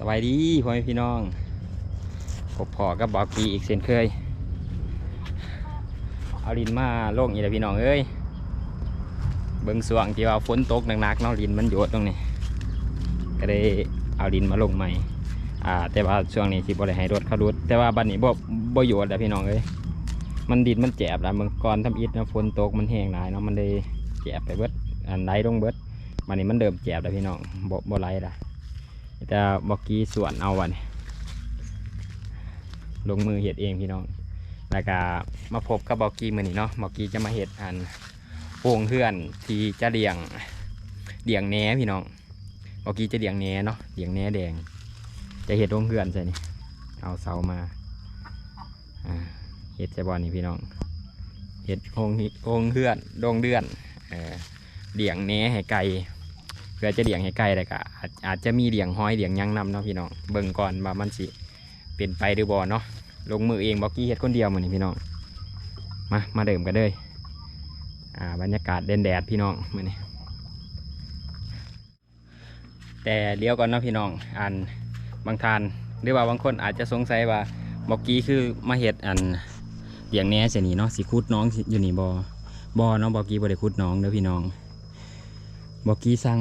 สวัสดีพ่อแม่พี่น้องพบพอกับบอกกีอีกเช่นเคย เอาลินมาโลกอีแล้วพี่น้องเอ้ย เบิ่งสวงที่ว่าฝนตกหนักๆเนาะลินมันโยดตรงนี้ก็ได้เอาลินมาลงใหม่ อ่า แต่ว่าช่วงนี้ที่บ่ได้ให้รถเขารุดแต่ว่าบัดนี้บ่บ่โยดแล้วพี่น้องเอ้ย มันดินมันแจบแล้วเมื่อก่อนทำอิฐนะฝนตกมันแห้งหลายเนาะมันเลยแจบไปเบิด อันไหลลงเบิดบัดนี้มันเดิมแจบแล้วพี่น้องบ่บ่ไหลละ แต่บอกกี้สวนเอาวันลงมือเห็ดเองพี่น้อง แล้วก็มาพบกับบอกกี้มือนี้เนาะบอกกี้จะมาเห็ดอันโป่งเพื่อนที่จะเลี้ยงเลี้ยงแหนพี่น้องบอกกี้จะเลี้ยงแหนเนาะเลี้ยงแหนแดง จะเห็ดโป่งเพื่อนใช่นี่เอาเสามาเห็ดใช่บอลนี่พี่น้องเห็ดโป่งโป่งเพื่อนโดงเดือนเออเลี้ยงแหนให้ไก่ เพื่อจะเลี้ยงให้ไกลเลยก็อาจอาจจะมีเลี้ยงห้อยเลี้ยงยังนำเนาะพี่น้องเบิ่งก่อนว่ามันสิเป็นไปหรือบ่เนาะลงมือเองบอกกี้เฮ็ดคนเดียวมือนี้พี่น้องมามาเดิมกันเลยอ่าบรรยากาศเด่นแดดพี่น้องมือนี้แต่เดี๋ยวก่อนเนาะพี่น้องอันบางทานหรือว่าบางคนอาจจะสงสัยว่าบอกกี้คือมาเฮ็ดอันเลี้ยงแน่เสียนี่เนาะสิคุดน้องอยู่นี่บ่บ่เนาะบอกกี้บ่ได้คุดน้องเด้อพี่น้อง บอกี้สั่ง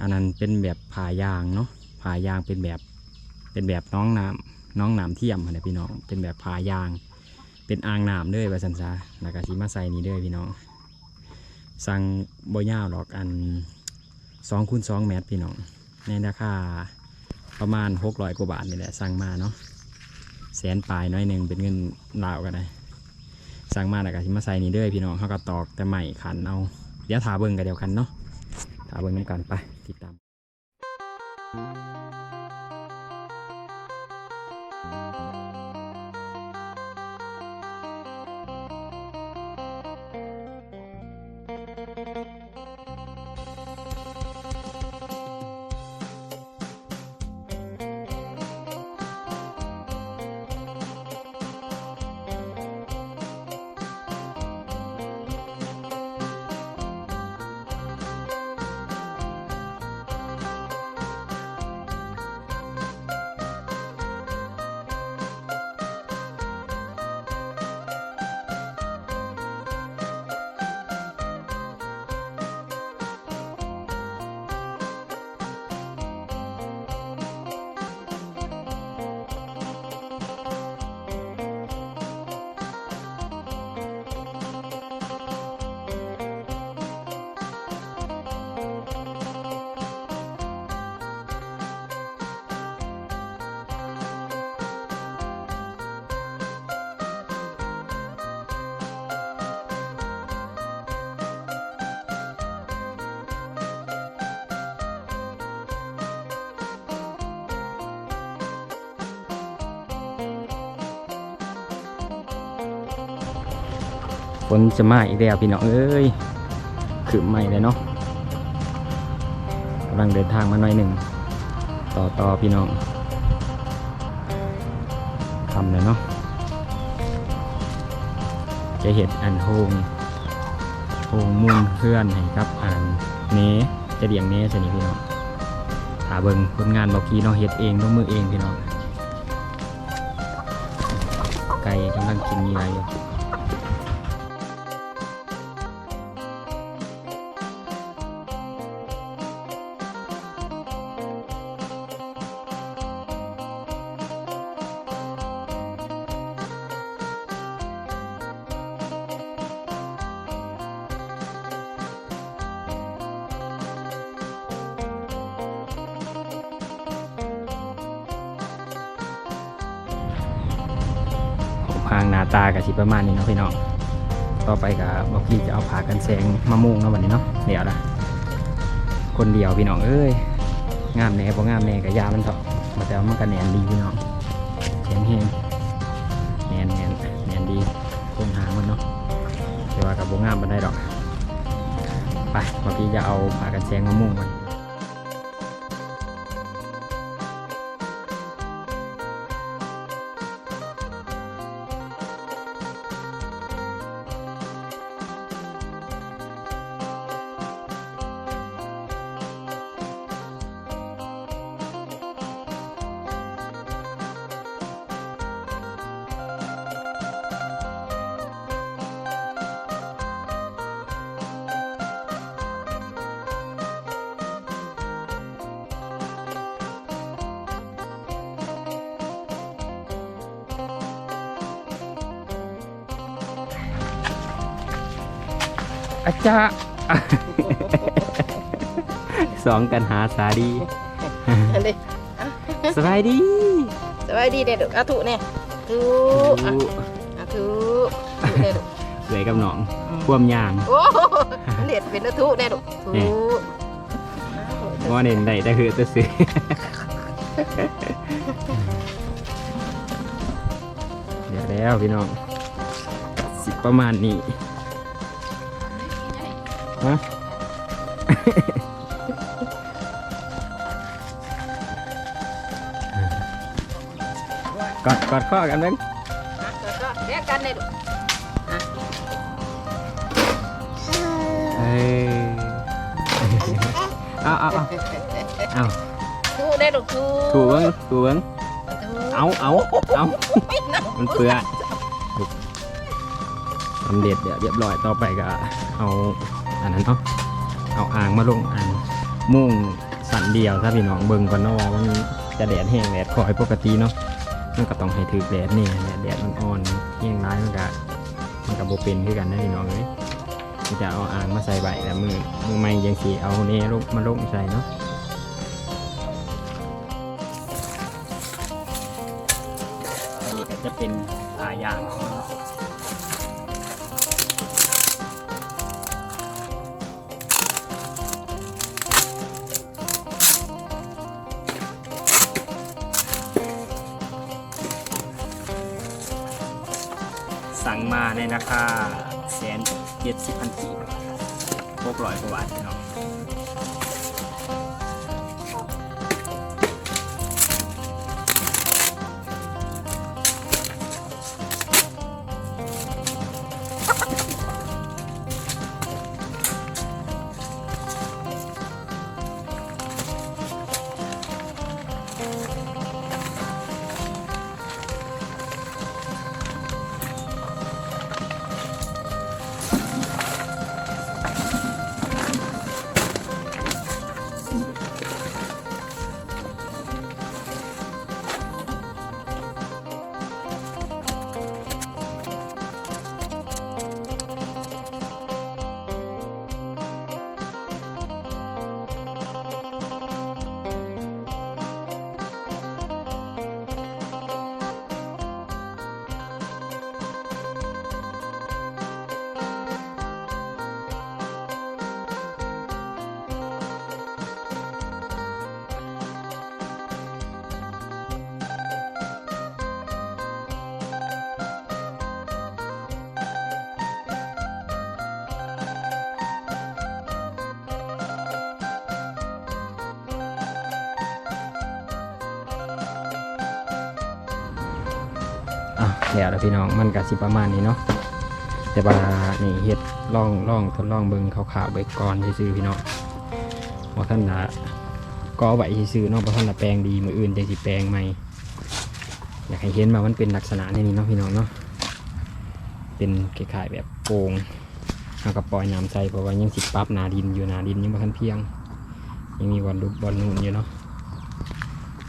อันนั้นเป็นแบบผ่ายางเนาะผ่ายางเป็นแบบเป็นแบบน้องน้ำน้องน้ำเทียมนะพี่น้องเป็นแบบผ่ายาง เป็นอ่างน้ำเด้วยว่าสันซาแล้วก็สีมาใส่นี่เด้วยพี่น้อง สั่งบ่ยาวหรอกอันสองคูณสองเมตรพี่น้องในราคาประมาณหกร้อยกว่าบาทนี่แหละสั่งมาเนาะแสนปลายน้อยหนึ่งเป็นเงินลาวกันได้สั่งมาแล้วก็สีมาใส่นี่เด้วยพี่น้องเขาก็ตอกแต่ใหม่ขันเอาเดี๋ยวถาเบิ่งกันเดียวกันเนาะ ถามเบิ่งน้ำกันไปติดตาม นจะมาอีกแล้วพี่น้องเอ้ยขึ้นใหม่เลยเนาะกำลังเดินทางมาหน่อยหนึ่ง ต่อต่อพี่น้องทำเลยเนาะจะเห็ดอันโฮงโฮงมุนเพื่อนให้กับอันเน้จะเลี้ยงเน้สนิพี่น้องถาเบิงผลงานบอกกี้เนาะเห็ดเองต้องมือเองพี่น้องไก่กำลังกินเหยื่ออยู่างหน้าตากับสิประมาณนี้เนาะพี่น้องต่อไปกับบอกกี้จะเอาผากันแสงมะม่วงนะวันนี้เนาะเดี๋ยวนะคนเดียวพี่น้องเอ้ยงามแน่พองามแน่กับยามันเถอะมาแต่ว่ามันก็แนนดีพี่น้องแข็งแห้งแนนแนนแนนดีคงหางมันเนาะแต่ว่ากับโบงามมันได้ดอกไปบอกกี้จะเอาผากันแสงมะม่วงมัน อาจารย์ สองกันหาสาดี อันนี้สบายดี สบายดีเด็ดอาถุเนี่ยถุอะอาถุถุเด็ดสวยกับน้องพ่วมยางโอ้เด็ดเป็นอาถุเด็ดถุว่าเน้นได้แต่คือตัวซื้อเดี๋ยวแล้วพี่น้องสิประมาณนี้ ฮะ กอดกอดข้อกันเบ้งแล้วก็เรียกกันเด็ดเอ้ยเอาเอาเอาเอาถุเด็ดถุถูเบิ้งถูเบิ้งเอาเอาเอามันเปื้อนลูกสำเร็จเดี๋ยวเรียบร้อยต่อไปก็เอา อันนั้นเนาะเอาอ่างมาลงอ่างมุ่งสันเดียวถ้าพี่น้องเบิ่งก่อนเนาะว่ามันจะแดดแห้งแดดคอยปกติเนาะมันก็ต้องให้ถือแดดนี่แดดแดดมันอ่อนแห้งร้ายมันก็มันก็บ่เป็นคือกันนะพี่น้องเอ้ยจะเอาอ่างมาใส่ใบแล้วมือมือไม่ยังสีเอาเนี่ยลงมาลงใส่เนาะอันนี้ก็จะเป็นหลายอย่า สั่งมาในราคาแสนเจ็ดสิบพันกีบหกร้อยกว่าบาทเนาะ อะเดี๋ยวแล้วพี่น้องมันก็สิประมาณนี้เนาะแต่ว่านี่เฮ็ดล่องล่องทดลองเบิ่งขาวๆไว้ก่อนซื่อพี่น้องว่าท่านละก็เอาไว้ซื่อเนาะบ่ท่านละแปลงดีมืออื่นจังสิแปลงใหม่อยากให้เห็นว่ามันเป็นลักษณะนี้เนาะพี่น้องเนาะเป็นคล้ายๆแบบโป่งเอากับปล่อยน้ำใส่เพราะว่ายังสิปรับนาดินอยู่นาดินยังบ่ทันเพียง ยังมีบอลลุบบอลนูนอยู่เนาะ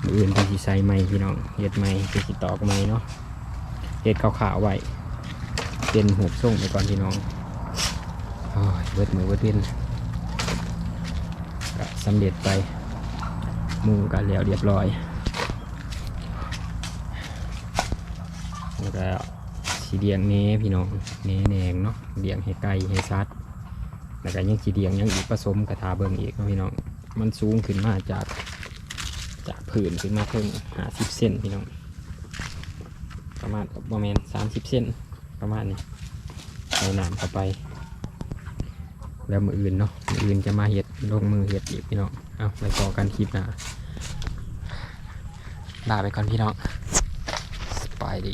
มืออื่นจังสิใส่ใหม่พี่น้องเฮ็ดใหม่จังสิตอกใหม่เนาะ เห็ดขาวๆไว้ เป็นหูบส่งไปก่อนพี่น้องโอ้ยเบิดมือเบิดเว้นก็สำเร็จไปหมูกันแล้วเรียบร้อยแล้วก็สีเดียงเน้พี่น้องเน้แนงเนาะเดียงให้ไก่ให้ซัดแล้วก็ยังสีเดียงยังอีกผสมกระทาเบิ่งอีกนะพี่น้อง มันสูงขึ้นมาจากจากผืนขึ้นมาเพิ่งหาสิบเซนพี่น้อง ประมาณประมาณสามสิบเซนประมาณนี้ใส่น้ำเข้าไป แล้วมืออื่นเนาะมืออื่นจะมาเห็ดลงมือเห็ดอีกพี่น้องเอาไปต่อกันคลิปหน้าลาไปก่อนพี่น้องสบายดี